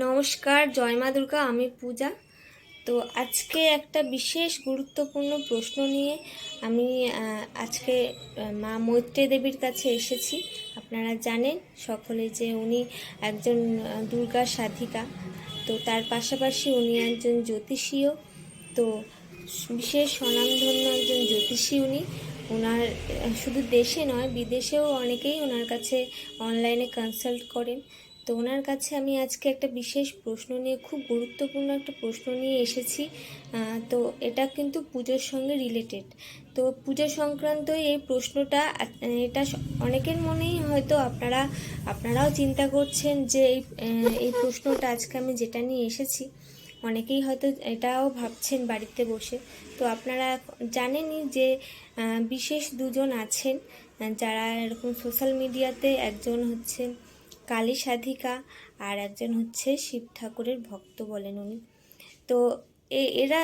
নমস্কার, জয় মা দুর্গা, আমি পূজা। তো আজকে একটা বিশেষ গুরুত্বপূর্ণ প্রশ্ন নিয়ে আমি আজকে মা মৈত্রী দেবীর কাছে এসেছি। আপনারা জানেন সকলে যে উনি একজন দুর্গা সাধিকা। তো তার পাশাপাশি উনি একজন জ্যোতিষীও। তো বিশেষ স্বনামধন্য একজন জ্যোতিষী উনি। ওনার শুধু দেশে নয়, বিদেশেও অনেকেই ওনার কাছে অনলাইনে কনসাল্ট করেন। তো ওনার কাছে আমি আজকে একটা বিশেষ প্রশ্ন নিয়ে, খুব গুরুত্বপূর্ণ একটা প্রশ্ন নিয়ে এসেছি। তো এটা কিন্তু পুজোর সঙ্গে রিলেটেড তো পুজো সংক্রান্ত এই প্রশ্নটা এটা অনেকের মনেই হয়তো আপনারা, আপনারাও চিন্তা করছেন যে এই এই প্রশ্নটা আজকে আমি যেটা নিয়ে এসেছি। অনেকেই হয়তো এটাও ভাবছেন বাড়িতে বসে। তো আপনারা জানেনই যে বিশেষ দুজন আছেন যারা এরকম সোশ্যাল মিডিয়াতে একজন হচ্ছে কালী সাধিকা আর একজন হচ্ছে শিব ঠাকুরের ভক্ত বলেন উনি। তো এরা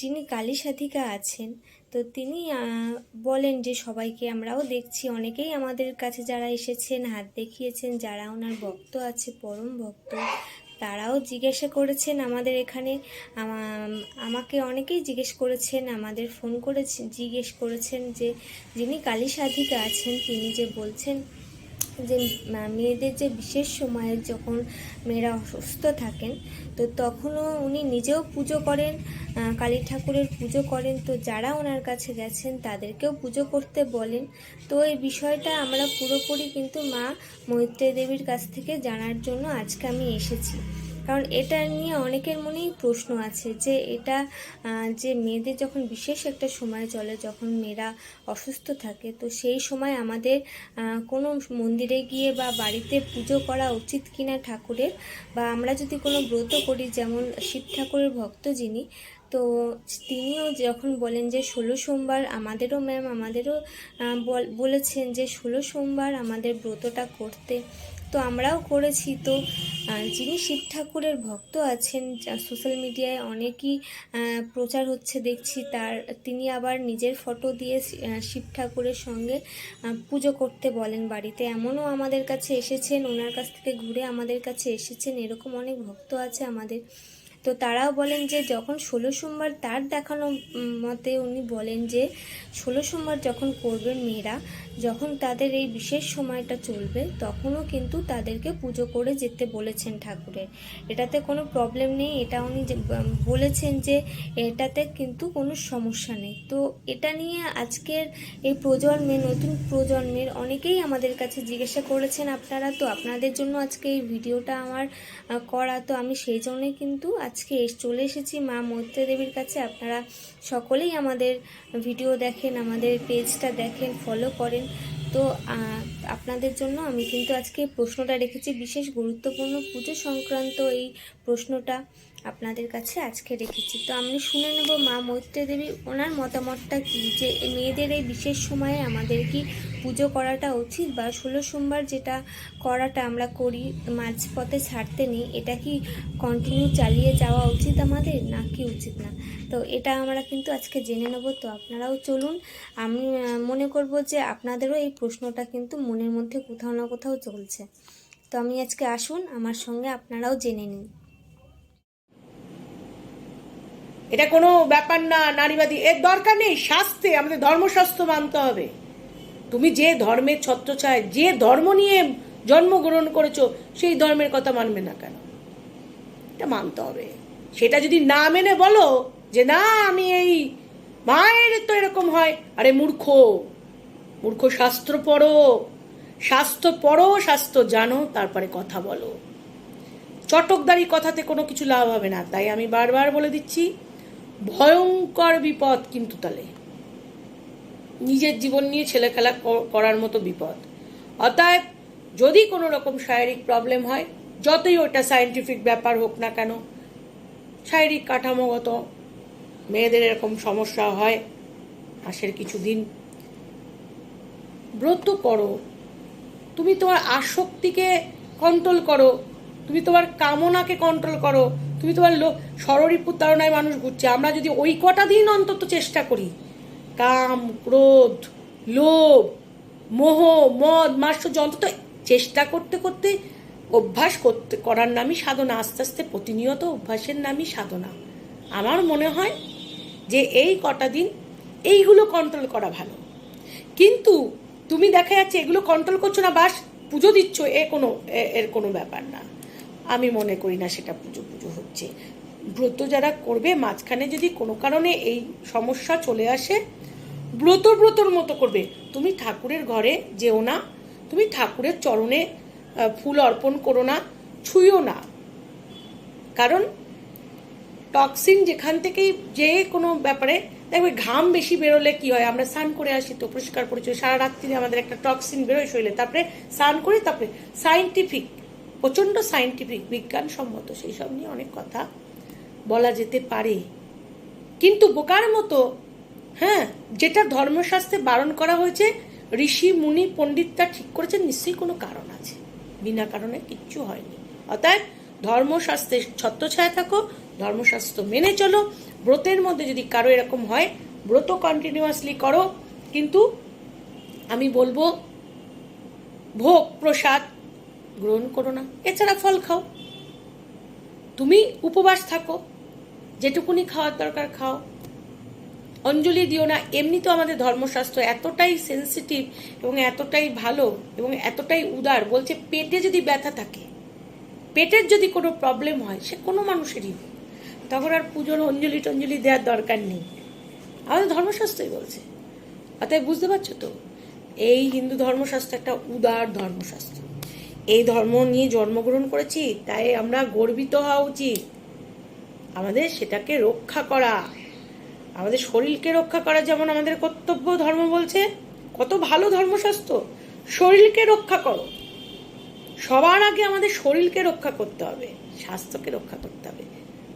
যিনি কালী সাধিকা আছেন, তো তিনি বলেন যে সবাইকে আমরাও দেখছি। অনেকেই আমাদের কাছে যারা এসেছেন, হাত দেখিয়েছেন, যারা ওনার ভক্ত আছে, পরম ভক্ত, তারাও জিজ্ঞাসা করেছেন আমাদের এখানে। আমাকে অনেকেই জিজ্ঞেস করেছেন, আমাদের ফোন করে জিজ্ঞেস করেছেন যে যিনি কালী সাধিকা আছেন, তিনি যে বলছেন যে মেয়েদের যে বিশেষ সময়ে যখন মেয়েরা অসুস্থ থাকেন, তো তখনও উনি নিজেও পুজো করেন কালী ঠাকুরের পুজো করেন। তো যারা ওনার কাছে গেছেন, তাদেরকেও পুজো করতে বলেন। তো এই বিষয়টা আমরা পুরোপুরি কিন্তু মা মৈত্রী দেবীর কাছ থেকে জানার জন্য আজকে আমি এসেছি। কারণ এটা নিয়ে অনেকের মনেই প্রশ্ন আছে যে এটা যে মেয়েদের যখন বিশেষ একটা সময় চলে, যখন মেয়েরা অসুস্থ থাকে, তো সেই সময় আমাদের কোনো মন্দিরে গিয়ে বা বাড়িতে পুজো করা উচিত কিনা ঠাকুরের বা আমরা যদি কোনো ব্রত করি, যেমন শিব ঠাকুরের ভক্ত যিনি, তো তিনিও যখন বলেন যে ষোলো সোমবার আমাদেরও ম্যাম আমাদেরও বল- বলেছেন যে ষোলো সোমবার আমাদের ব্রতটা করতে তো আমরাও করেছি। তো যিনি শিব ঠাকুরের ভক্ত আছেন সোশ্যাল মিডিয়ায় অনেকই প্রচার হচ্ছে দেখছি, তার, তিনি আবার নিজের ফটো দিয়ে শিব ঠাকুরের সঙ্গে পুজো করতে বলেন বাড়িতে। এমনও আমাদের কাছে এসেছেন, ওনার কাছ থেকে ঘুরে আমাদের কাছে এসেছেন। এরকম অনেক ভক্ত আছে আমাদের। তো তারাও বলেন যে যখন ষোলো সোমবার তার দেখানো মতে উনি বলেন যে ষোলো সোমবার যখন করবেন মেয়েরা, যখন তাদের এই বিশেষ সময়টা চলবে, তখনও কিন্তু তাদেরকে পুজো করে যেতে বলেছেন ঠাকুরের। এটাতে কোনো প্রবলেম নেই, এটা উনি বলেছেন যে এটাতে কিন্তু কোনো সমস্যা নেই। তো এটা নিয়ে আজকের এই প্রজন্মে, নতুন প্রজন্মের অনেকেই আমাদের কাছে জিজ্ঞাসা করেছেন আপনারা, তো আপনাদের জন্য আজকে এই ভিডিওটা আমার করা, তো আমি সেই জন্যই কিন্তু আজকে চলে এসেছি মা মৈত্রী দেবীর কাছে। আপনারা সকলেই আমাদের ভিডিও দেখেন, আমাদের পেজটা দেখেন ফলো করেন। তো আপনাদের জন্য আমি কিন্তু আজকে প্রশ্নটা রেখেছি বিশেষ গুরুত্বপূর্ণ পুজো সংক্রান্ত এই প্রশ্নটা। আপনাদের কাছে আজকে রেখেছি। তো আমি শুনে নেব মা মৈত্রী দেবী ওনার মতামতটা কি? যে মেয়েদের এই বিশেষ সময়ে আমাদের কি পুজো করাটা উচিত? বা ষোলো সোমবার যেটা করাটা আমরা করি, মাঝপথে ছাড়তে নেই, এটা কি কন্টিনিউ চালিয়ে যাওয়া উচিত আমাদের? না, কি উচিত না। তো এটা আমরা কিন্তু আজকে জেনে নেব। তো আপনারাও চলুন। আমি মনে করব যে আপনাদেরও এই প্রশ্নটা কিন্তু মনের মধ্যে কোথাও না কোথাও চলছে। তো আমি আজকে আসুন, আমার সঙ্গে আপনারাও জেনে নিন। এটা কোনো ব্যাপার না, নারীবাদী। এর দরকার নেই শাস্ত্রে আমাদের ধর্মশাস্ত্র মানতে হবে। তুমি যে ধর্মের ছত্র ছত্রছায়, যে ধর্ম নিয়ে জন্মগ্রহণ করেছ, সেই ধর্মের কথা মানবে না কেন? এটা মানতে হবে। সেটা যদি না মেনে বলো যে, না, আমি এই মায়ের তো এরকম হয়, আরে মূর্খ মূর্খ শাস্ত্র পড়ো। শাস্ত্র পড়ো, শাস্ত্র জানো, তারপরে কথা বলো। চটকদারি কথাতে কোনো কিছু লাভ হবে না। তাই আমি বারবার বলে দিচ্ছি ভয়ঙ্কর বিপদ কিন্তু তাহলে নিজের জীবন নিয়ে ছেলে খেলা করার মতো বিপদ। অতএব যদি কোনো রকম শারীরিক প্রবলেম হয়, যতই ওটা সায়েন্টিফিক ব্যাপার হোক না কেন, শারীরিক কাঠামোগত মেয়েদের এরকম সমস্যা হয়, মাসের কিছুদিন ব্রত করো। তুমি তোমার আসক্তিকে কন্ট্রোল করো। তুমি তোমার কামনাকে কন্ট্রোল করো। তুমি তোমার লো সররিপুর তারণায় মানুষ ঘুরছে। আমরা যদি ওই কটা দিন অন্তত চেষ্টা করি, কাম, ক্রোধ, লোভ, মোহ, মদ মাস্টর্য অন্তত চেষ্টা করতে করতে অভ্যাস করতে, করার নামই সাধনা, আস্তে আস্তে প্রতিনিয়ত অভ্যাসের নামই সাধনা। আমার মনে হয় যে এই কটা দিন এইগুলো কন্ট্রোল করা ভালো। কিন্তু তুমি দেখা যাচ্ছে এগুলো কন্ট্রোল করছ না, বাস পুজো দিচ্ছ, এ কোনো এর কোনো ব্যাপার না। আমি মনে করি না সেটা পুজো পুজো হচ্ছে। ব্রত যারা করবে, মাঝখানে যদি কোনো কারণে এই সমস্যা চলে আসে, ব্রত ব্রতর মতো করবে। তুমি ঠাকুরের ঘরে যেও না, তুমি ঠাকুরের চরণে ফুল অর্পণ করো না, ছুঁয়ো না। কারণ টক্সিন যেখান থেকেই যে কোনো ব্যাপারে, দেখবে ঘাম বেশি বেরোলে কি হয়? আমরা স্নান করে আসি তো পরিষ্কার পরিচয় সারা রাত্রি আমাদের একটা টক্সিন বেরোয় শরীরে। তারপরে স্নান করে, তারপরে সাইন্টিফিক প্রচণ্ড সাইন্টিফিক বিজ্ঞানসম্মত সেই সব নিয়ে অনেক কথা বলা যেতে পারে। কিন্তু বোকার মতো হ্যাঁ যেটা ধর্মশাস্ত্রে বারণ করা হয়েছে, ঋষি, মুনি পণ্ডিতরা ঠিক করেছেন নিশ্চয়ই কোনো কারণ আছে। বিনা কারণে কিচ্ছু হয়নি। অতএব ধর্মশাস্ত্রের ছত্রছায়া থাকো, ধর্মশাস্ত্র মেনে চলো। ব্রতের মধ্যে যদি কারও এরকম হয়, ব্রত কন্টিনিউয়াসলি করো। কিন্তু আমি বলব, ভোগ, প্রসাদ গ্রহণ করো না। এছাড়া ফল খাও। তুমি উপবাস থাকো। যেটুকুনি খাওয়ার দরকার খাও। অঞ্জলি দিও না। এমনি তো আমাদের ধর্মশাস্ত্র এতটাই সেন্সিটিভ এবং এতটাই ভালো এবং এতটাই উদার। বলছে পেটে যদি ব্যথা থাকে, পেটের যদি কোনো প্রবলেম হয়, সে কোনো মানুষেরই তখন আর পুজোর অঞ্জলি টঞ্জলি দেওয়ার দরকার নেই। আমাদের ধর্মশাস্ত্রই বলছে। অতএব বুঝতে পারছ তো? এই হিন্দু ধর্মশাস্ত্র একটা উদার ধর্মশাস্ত্র। এই ধর্ম নিয়ে জন্মগ্রহণ করেছি, তাই আমরা গর্বিত হওয়া উচিত। আমাদের সেটাকে রক্ষা করা, আমাদের শরীরকে রক্ষা করা যেমন আমাদের কর্তব্য ধর্ম বলছে, কত ভালো ধর্মশাস্ত্র। শরীরকে রক্ষা করো। সবার আগে আমাদের শরীরকে রক্ষা করতে হবে, স্বাস্থ্যকে রক্ষা করতে হবে।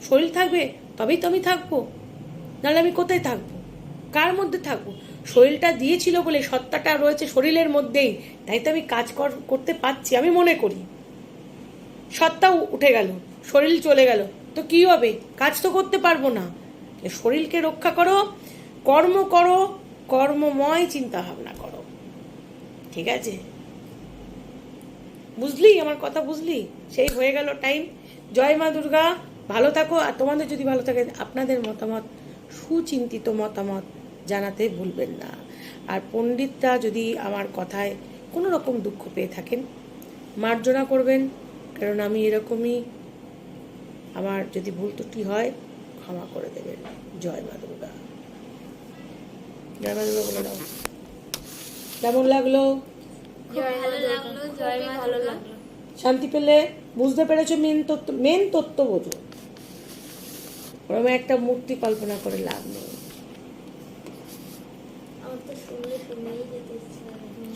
শরীর থাকবে, তবেই তো আমি থাকব। নাহলে আমি কোথায় থাকব? কার মধ্যে থাকব? শরীরটা দিয়েছিল বলে সত্তাটা রয়েছে শরীরের মধ্যেই, তাই তো আমি কাজ কর- করতে পারছি, আমি মনে করি। সত্তা উঠে গেল, শরীর চলে গেল, তো কি হবে? কাজ তো করতে পারব না। শরীরকে রক্ষা করো, কর্ম করো, কর্মময় চিন্তা ভাবনা করো। ঠিক আছে? বুঝলি? আমার কথা বুঝলি? সেই হয়ে গেল টাইম জয় মা দুর্গা, ভালো থাকো। আর তোমাদের যদি ভালো থাকে, আপনাদের মতামত, সুচিন্তিত মতামত জানাতে ভুলবেন না। আর পণ্ডিতরা যদি আমার কথায় কোনো রকম দুঃখ পেয়ে থাকেন মার্জনা করবেন কারণ আমি এরকমই আমার যদি ভুল ত্রুটি হয় ক্ষমা করে দেবেন। জয় মা দুর্গা। জয় মা দুর্গা বলে দাও। কেমন লাগল? শান্তি পেলে বুঝতে পেরেছ মেন তত্ত্ব মেন তত্ত্ব বোঝো। ওরকম একটা মূর্তি কল্পনা করে লাভ নেই আমার তো শুনলে শুনেই যেতে ইচ্ছে করে।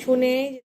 শুনে